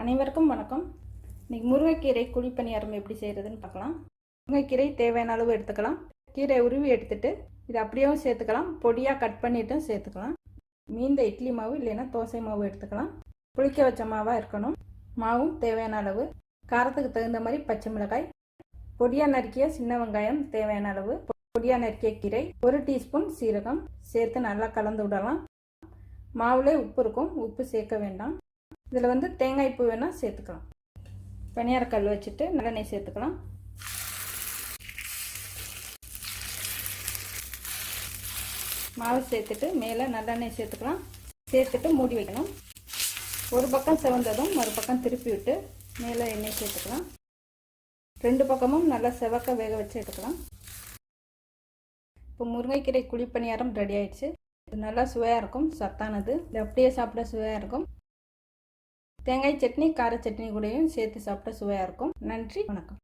அனைவருக்கும் வணக்கம். இன்னைக்கு முருங்கைக்கீரை குழிப்பணியாரம் எப்படி செய்கிறதுன்னு பார்க்கலாம். முருங்கைக்கீரை தேவையான அளவு எடுத்துக்கலாம். கீரை உருவி எடுத்துட்டு இது அப்படியேவும் சேர்த்துக்கலாம். பொடியாக கட் பண்ணிட்டும் சேர்த்துக்கலாம். மீந்த இட்லி மாவு இல்லைன்னா தோசை மாவு எடுத்துக்கலாம். புளிக்க வச்ச மாவாக இருக்கணும். மாவும் தேவையான அளவு. காரத்துக்கு தகுந்த மாதிரி பச்சை மிளகாய். பொடியாக நறுக்கிய சின்ன வெங்காயம் தேவையான அளவு. பொடியாக நறுக்கிய கீரை. ஒரு டீஸ்பூன் சீரகம். சேர்த்து நல்லா கலந்து விடலாம். மாவுலே உப்பு இருக்கும். உப்பு சேர்க்க வேண்டாம். இதில் வந்து தேங்காய் பூ வேணால் சேர்த்துக்கலாம். பனியார கல் வச்சுட்டு நல்லெண்ணெய் சேர்த்துக்கலாம். மாவு சேர்த்துட்டு மேலே நல்லெண்ணெய் சேர்த்துக்கலாம். சேர்த்துட்டு மூடி வைக்கணும். ஒரு பக்கம் செவந்ததும் மறுபக்கம் திருப்பி விட்டு மேலே எண்ணெய் சேர்த்துக்கலாம். ரெண்டு பக்கமும் நல்லா செவக்க வேக வச்சு எடுக்கலாம் இப்போ முருங்கைக்கீரை குழிப்பணியாரம் ரெடி ஆயிடுச்சு. இது நல்லா சுவையாக இருக்கும் சத்தானது. இது அப்படியே சாப்பிட சுவையாக இருக்கும். தேங்காய் சட்னி கார சட்னி கூடயும் சேர்த்து சாப்பிட்டா சுவையாக இருக்கும். நன்றி வணக்கம்.